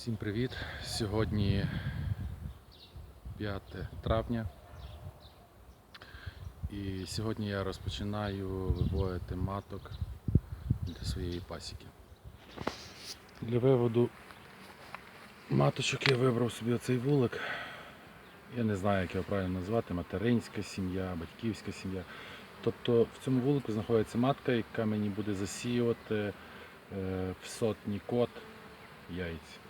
Всім привіт! Сьогодні 5 травня. І сьогодні я розпочинаю виводити маток для своєї пасіки. Для виводу маточок я вибрав собі оцей вулик. Я не знаю, як його правильно назвати, материнська сім'я, батьківська сім'я. Тобто в цьому вулику знаходиться матка, яка мені буде засіювати е, в сотні кот яйць.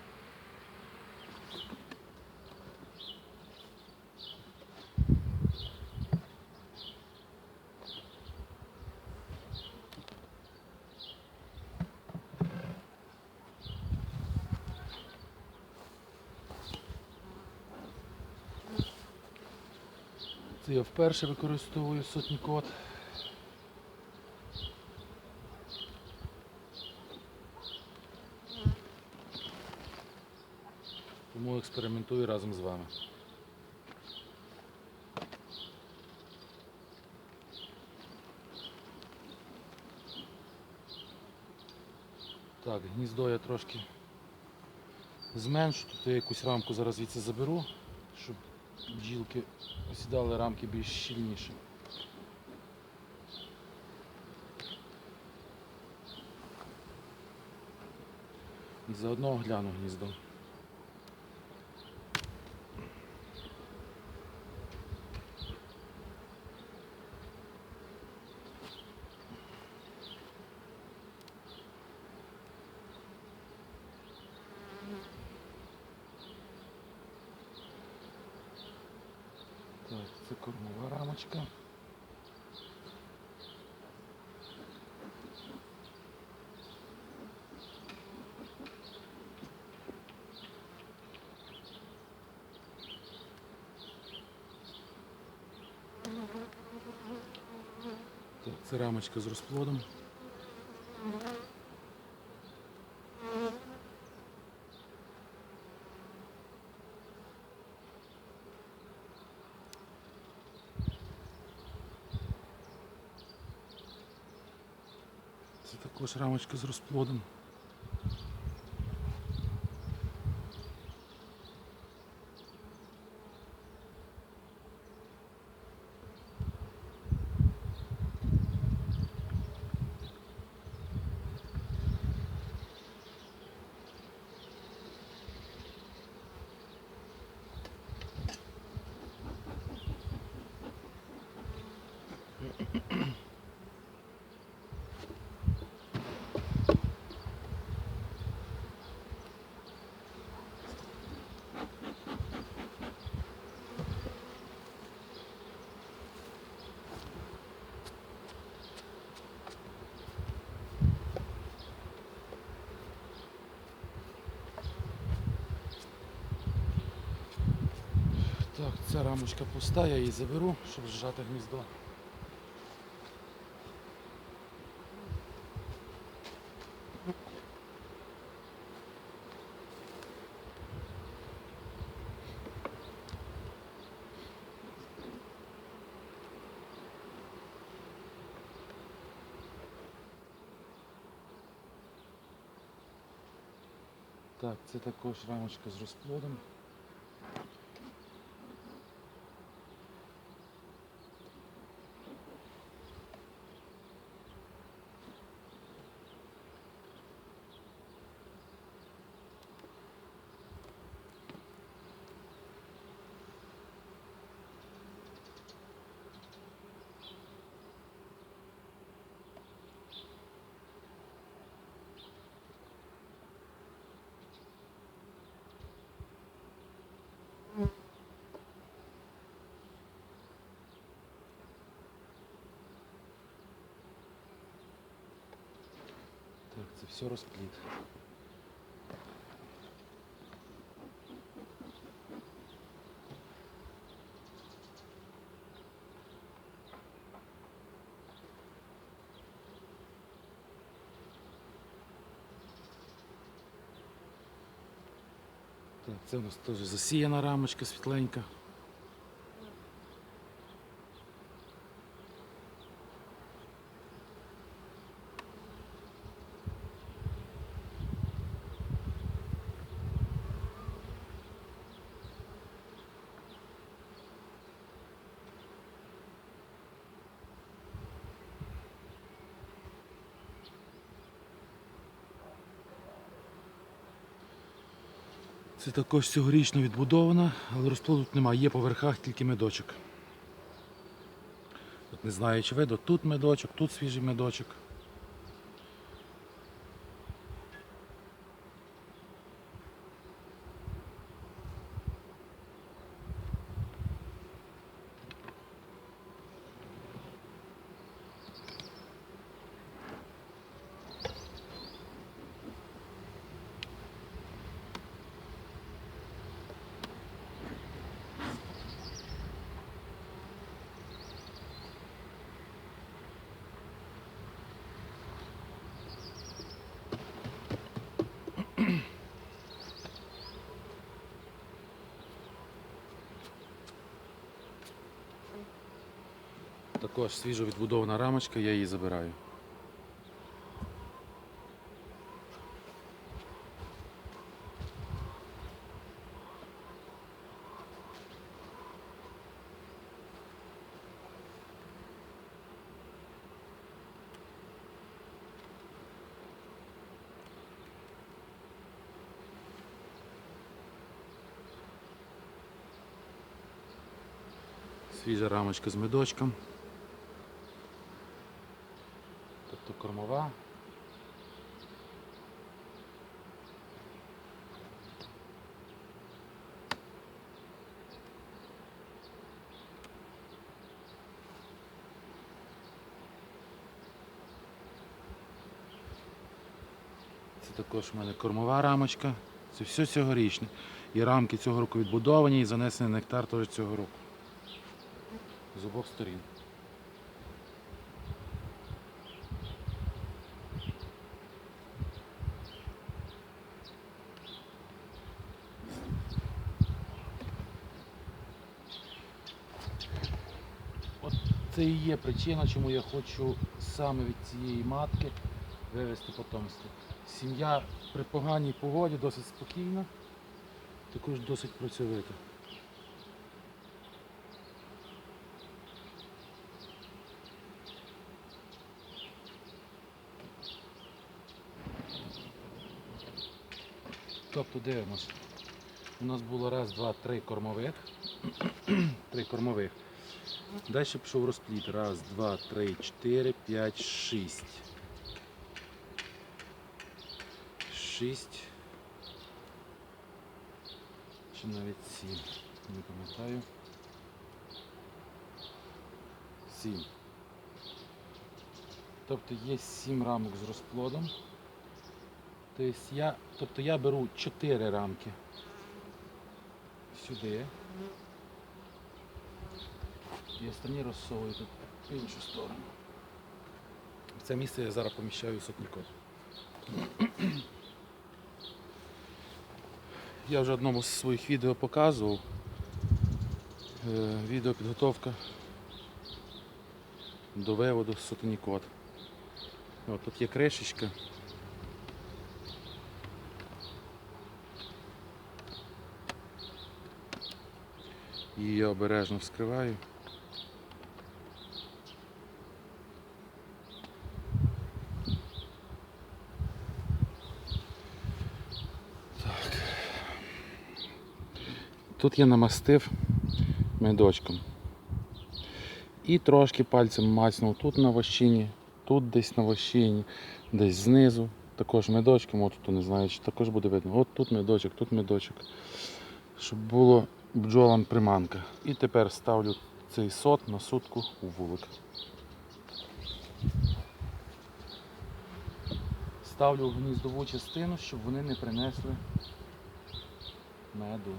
Це я вперше використовую сотні код. Тому експериментую разом з вами. Так, гніздо я трошки зменшу, тут я якусь рамку зараз звідси заберу, щоб бджілки осідали рамки більш щільніше. І заодно огляну гніздо. Так, це кормова рамочка. Це рамочка з розплодом. Це також рамочка з розплодом. Так, ця рамочка пуста, я її заберу, щоб зжати гніздо. Так, це також рамочка з розплодом. Так, це все розплід. Так, це у нас теж засіяна рамочка світленька. Це також цьогорічно відбудована, але розплоду тут немає, є по верхах тільки медочок. От не знаю, чи видно, тут медочок, тут свіжий медочок. Також свіжо відбудована рамочка, я її забираю. Свіжа рамочка з медочком. Тобто кормова. Це також у мене кормова рамочка. Це все цьогорічне. І рамки цього року відбудовані і занесений нектар теж цього року. З обох сторін. От це і є причина, чому я хочу саме від цієї матки вивести потомство. Сім'я при поганій погоді досить спокійна, також досить працьовита. Тобто дивимося. У нас було раз, два, три кормових. три кормових. Далі пішов розпліт. Раз, два, три, чотири, п'ять, шість. Шість. Чи навіть сім. Не пам'ятаю. Сім. Тобто є сім рамок з розплодом. Тобто я, тобто я беру чотири рамки сюди. І останні розсовую тут в іншу сторону. В це місце я зараз поміщаю сотникот. Я вже одному з своїх відео показував. Е, Відео підготовка до виводу сотнікот. От тут є кришечка. Її обережно вскриваю. Так. Тут я намастив медочком. І трошки пальцем мацнув тут на вощині, тут десь на вощині, десь знизу. Також медочком, от тут не знаю, чи також буде видно. От тут медочок, тут медочок. Щоб було бджолам приманка. І тепер ставлю цей сот на сутку у вулик. Ставлю в гніздову частину, щоб вони не принесли меду.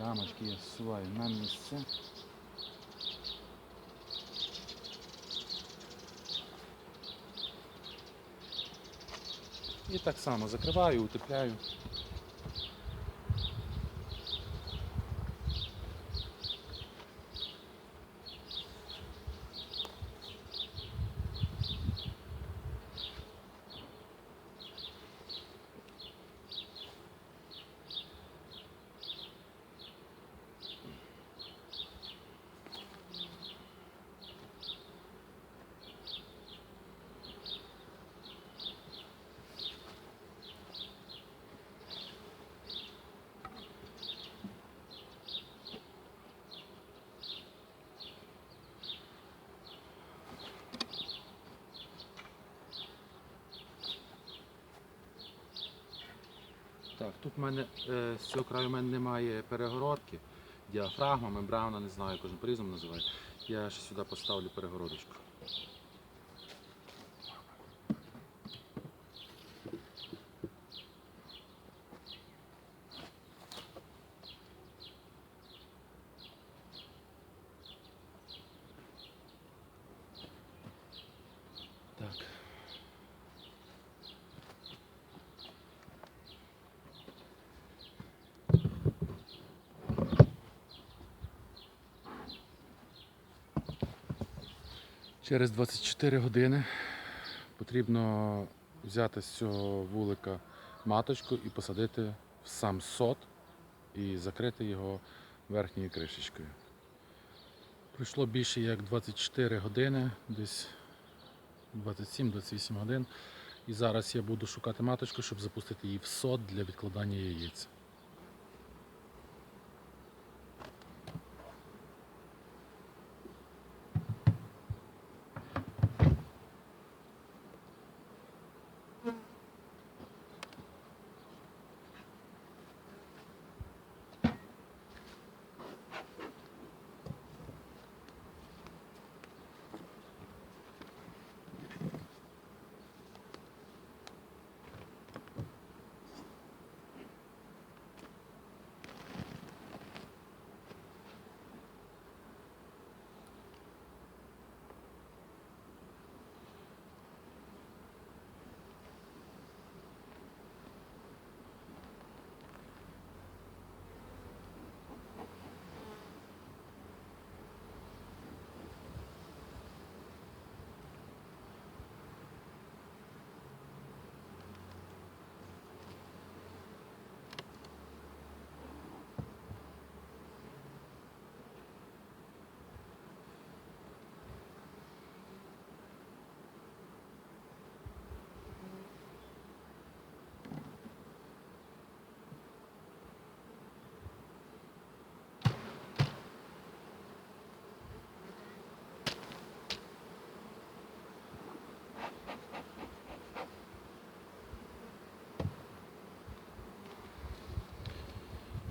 Рамочки я зсуваю на місце. І так само закриваю, утепляю. З цього краю в мене немає перегородки, діафрагма, мембрана, не знаю, кожен по-різному називає. Я ще сюди поставлю перегородочку. Так. Через 24 години потрібно взяти з цього вулика маточку і посадити в сам сот і закрити його верхньою кришечкою. Пройшло більше як 24 години, десь 27-28 годин. І зараз я буду шукати маточку, щоб запустити її в сот для відкладання яєць.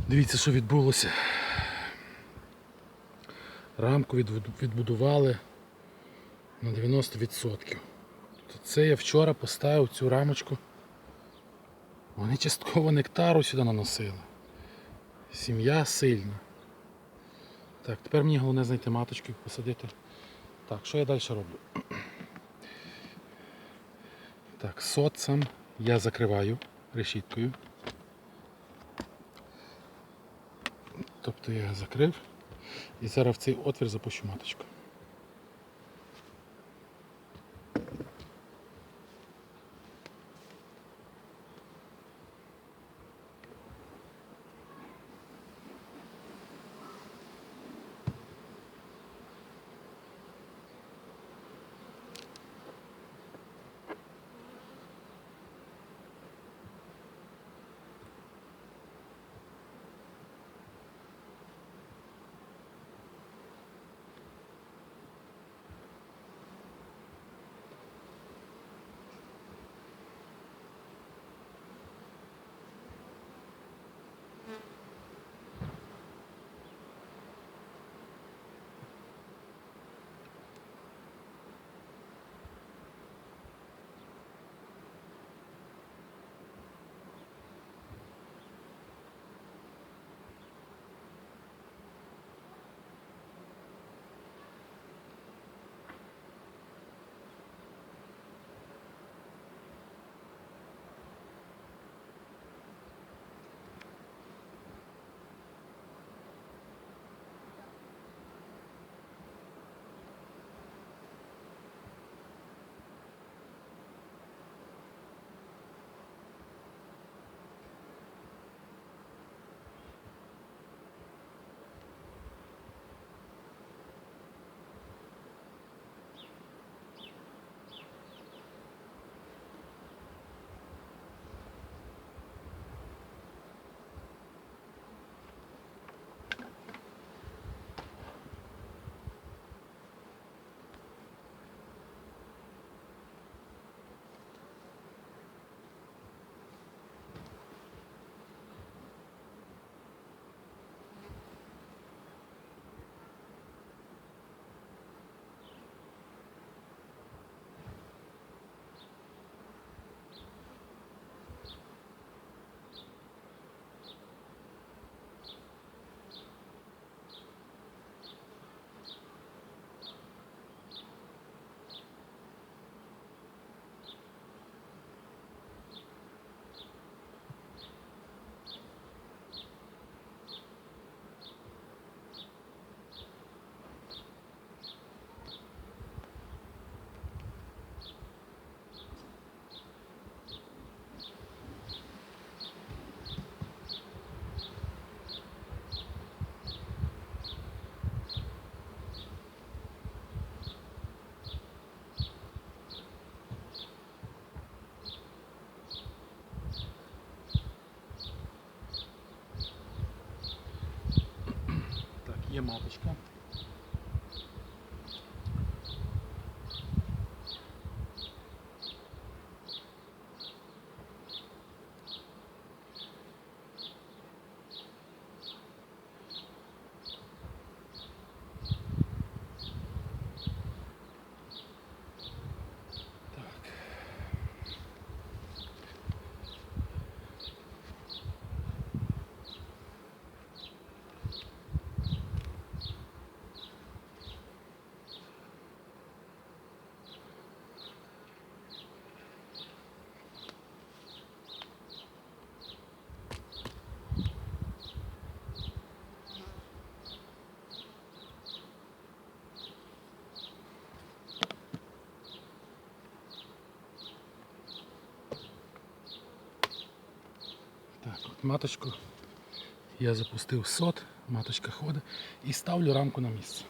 Дивіться, що відбулося. Рамку відбудували на 90%. Тобто Це я вчора поставив цю рамочку. Вони частково нектару сюди наносили. Сім'я сильна. Так, тепер мені головне знайти маточку і посадити. Так, що я далі роблю? Так, сот сам я закриваю решіткою. Тобто я закрив і зараз в цей отвір запущу маточку. мапочка. Маточку я запустив сот, маточка ходить і ставлю рамку на місце.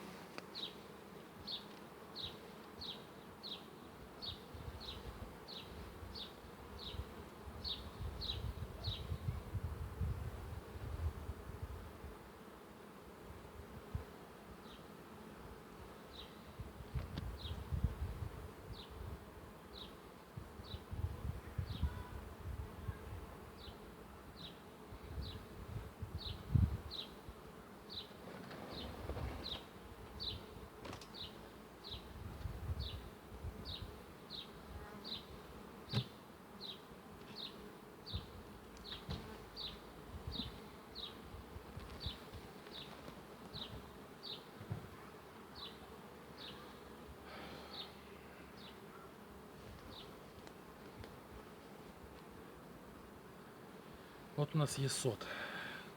От у нас є сот.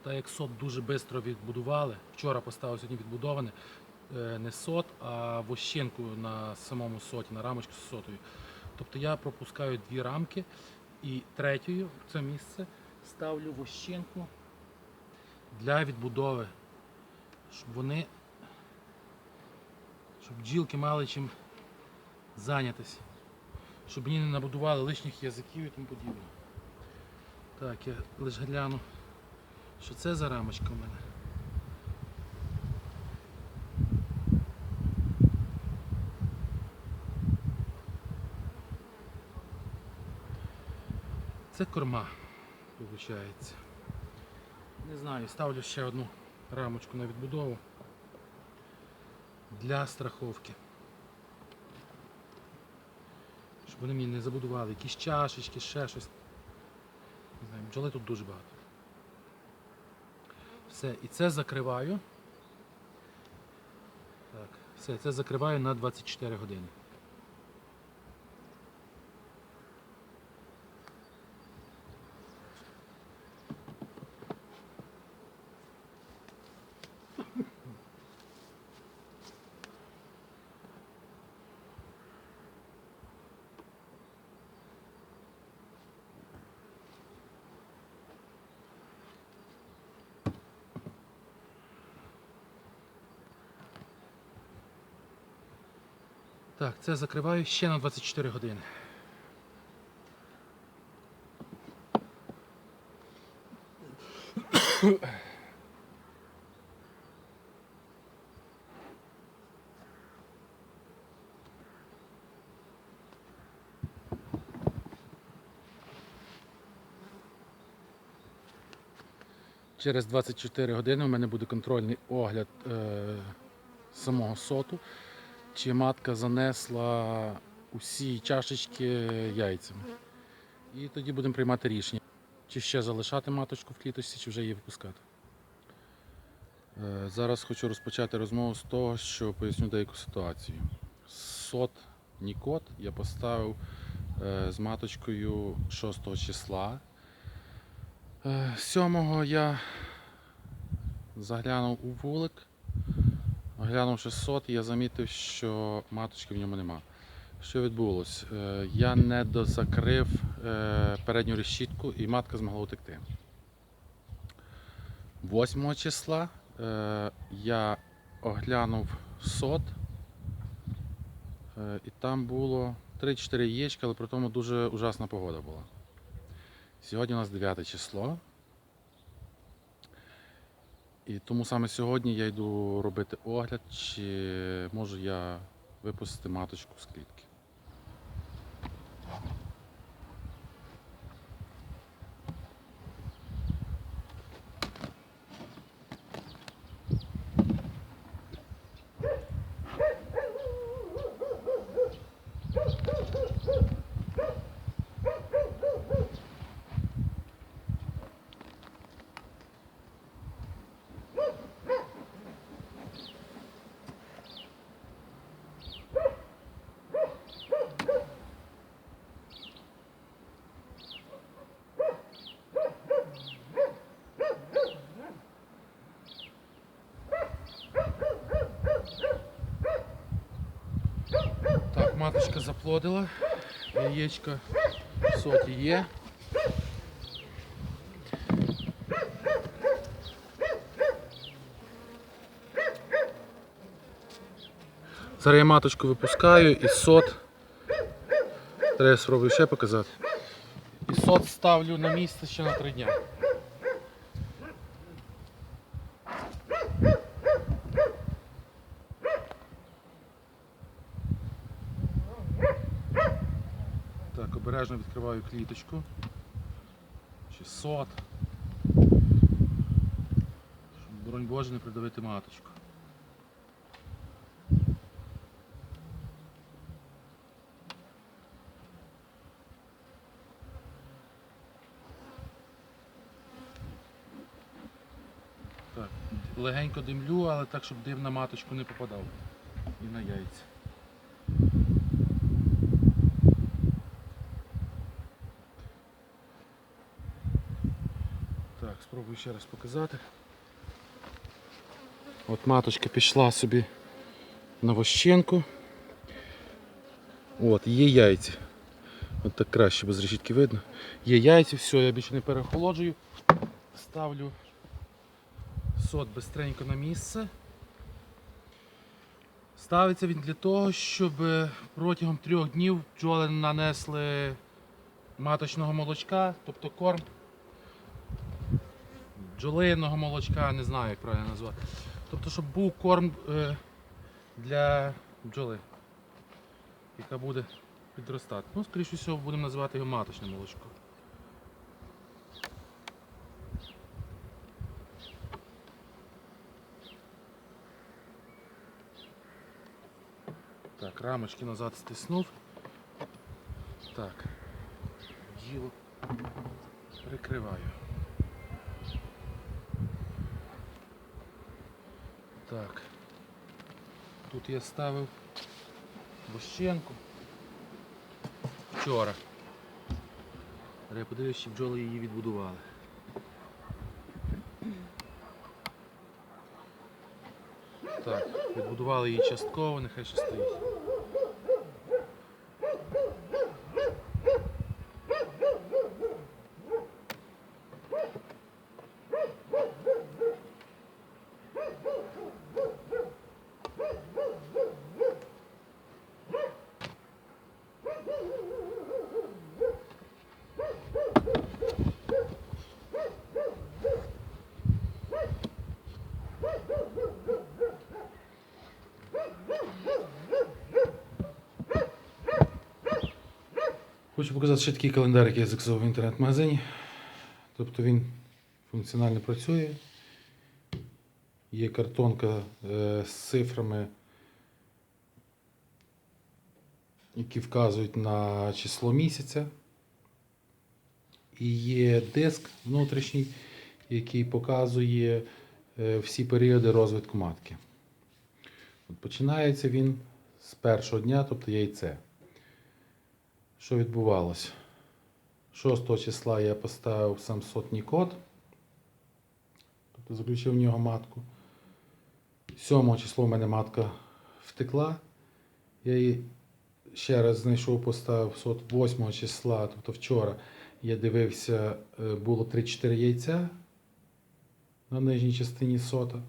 Так як сот дуже швидко відбудували, вчора поставив сьогодні відбудований, е, не сот, а вощенку на самому соті, на рамочку з сотою. Тобто я пропускаю дві рамки і третьою в це місце ставлю вощенку для відбудови, щоб вони, щоб бджілки мали чим зайнятися, щоб вони не набудували лишніх язиків і тому подібне. Так, я лише гляну, що це за рамочка в мене. Це корма, виходить. Не знаю, ставлю ще одну рамочку на відбудову для страховки. Щоб вони мені не забудували якісь чашечки, ще щось. Бджоли тут дуже багато. Все, і це закриваю. Так, все, це закриваю на 24 години. Так, це закриваю ще на 24 години. Через 24 години у мене буде контрольний огляд е, самого соту чи матка занесла усі чашечки яйцями. І тоді будемо приймати рішення, чи ще залишати маточку в кліточці, чи вже її випускати. Е, Зараз хочу розпочати розмову з того, що поясню деяку ситуацію. Сот Нікот я поставив е, з маточкою 6 числа. Е, 7 я заглянув у вулик. Оглянувши сот, я замітив, що маточки в ньому нема. Що відбулося? Е, Я не дозакрив е, передню решітку і матка змогла утекти. 8 числа е, я оглянув сот, і там було 3-4 яєчка, але при тому дуже ужасна погода була. Сьогодні у нас 9 число. І тому саме сьогодні я йду робити огляд, чи можу я випустити маточку з клітки. Заплодила, яєчко соті є. Зараз я маточку випускаю і сот. Треба я спробую ще показати. І сот ставлю на місце ще на три дня. Обережно відкриваю кліточку. Чи сот. Щоб, боронь Боже, не придавити маточку. Легенько димлю, але так, щоб дим на маточку не попадав. І на яйця. Так, спробую ще раз показати. От маточка пішла собі на вощенку. От, є яйця. От так краще без решітки видно. Є яйця, все, я більше не переохолоджую. Ставлю сот бистренько на місце. Ставиться він для того, щоб протягом трьох днів бджоли нанесли маточного молочка, тобто корм бджолиного молочка, не знаю, як правильно назвати. Тобто, щоб був корм е, для бджоли, яка буде підростати. Ну, скоріше всього, будемо називати його маточне молочко. Так, рамочки назад стиснув. Так, діло прикриваю. Так. Тут я ставив вощенку вчора. Я подивився, чи бджоли її відбудували. Так, відбудували її частково, нехай ще стоїть. Хочу показати ще такий календар, який я заказав в інтернет-магазині. Тобто він функціонально працює. Є картонка е, з цифрами, які вказують на число місяця. І є диск внутрішній, який показує е, всі періоди розвитку матки. От починається він з першого дня, тобто яйце. Що відбувалося? 6 числа я поставив сам сотній код, тобто заключив в нього матку. 7 число в мене матка втекла. Я її ще раз знайшов, поставив сот 8 числа, тобто вчора я дивився, е, було 3-4 яйця на нижній частині сота.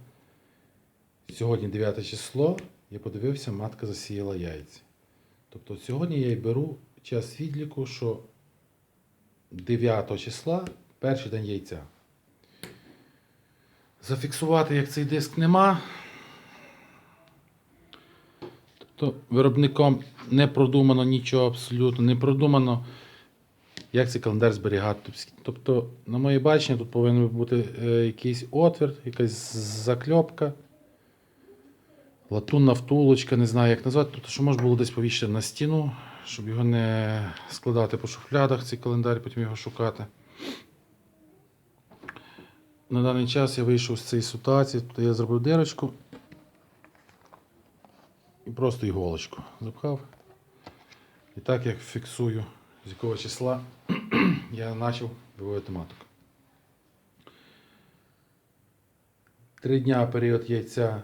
Сьогодні 9 число, я подивився, матка засіяла яйця. Тобто сьогодні я й беру час відліку, що 9 числа перший день яйця. Зафіксувати, як цей диск нема. Тобто виробником не продумано нічого абсолютно, не продумано, як цей календар зберігати. Тобто, на моє бачення, тут повинен бути е, якийсь отвір, якась закльопка, латунна втулочка, не знаю, як назвати. Тобто, що можна було десь повішати на стіну, щоб його не складати по шуфлядах, цей календар, потім його шукати. На даний час я вийшов з цієї ситуації, тобто я зробив дирочку і просто іголочку запхав. І так як фіксую, з якого числа я почав виводити маток. Три дня період яйця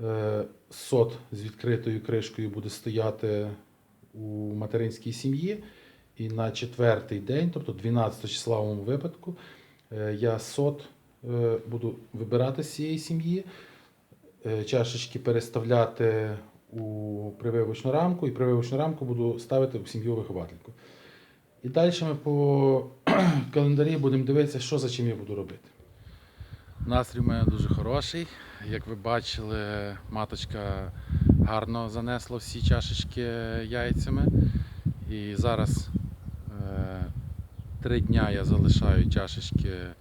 е, сот з відкритою кришкою буде стояти у материнській сім'ї. І на четвертий день, тобто 12 числа в моєму випадку, е, я сот е, буду вибирати з цієї сім'ї, е, чашечки переставляти у прививочну рамку, і прививочну рамку буду ставити в сім'ю виховательку. І далі ми по календарі будемо дивитися, що за чим я буду робити. Настрій у мене дуже хороший. Як ви бачили, маточка гарно занесла всі чашечки яйцями. І зараз е, три дня я залишаю чашечки е,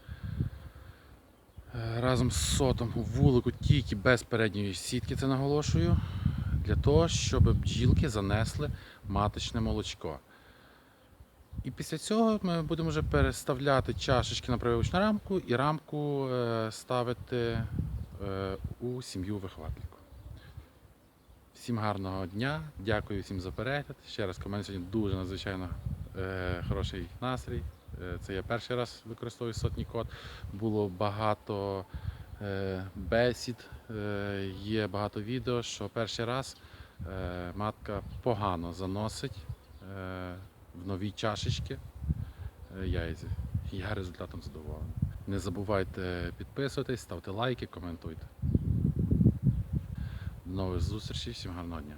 разом з сотом у вулику, тільки без передньої сітки, це наголошую, для того, щоб бджілки занесли маточне молочко. І після цього ми будемо вже переставляти чашечки на прививочну рамку і рамку е, ставити у сім'ю виховательку. Всім гарного дня, дякую всім за перегляд. Ще раз, у мене сьогодні дуже надзвичайно е, хороший настрій. Е, це я перший раз використовую сотні код. Було багато е, бесід, е, є багато відео, що перший раз е, матка погано заносить е, в нові чашечки е, яйця. Я результатом задоволений. Не забувайте підписуватись, ставте лайки, коментуйте. До нових зустрічей, всім гарного дня.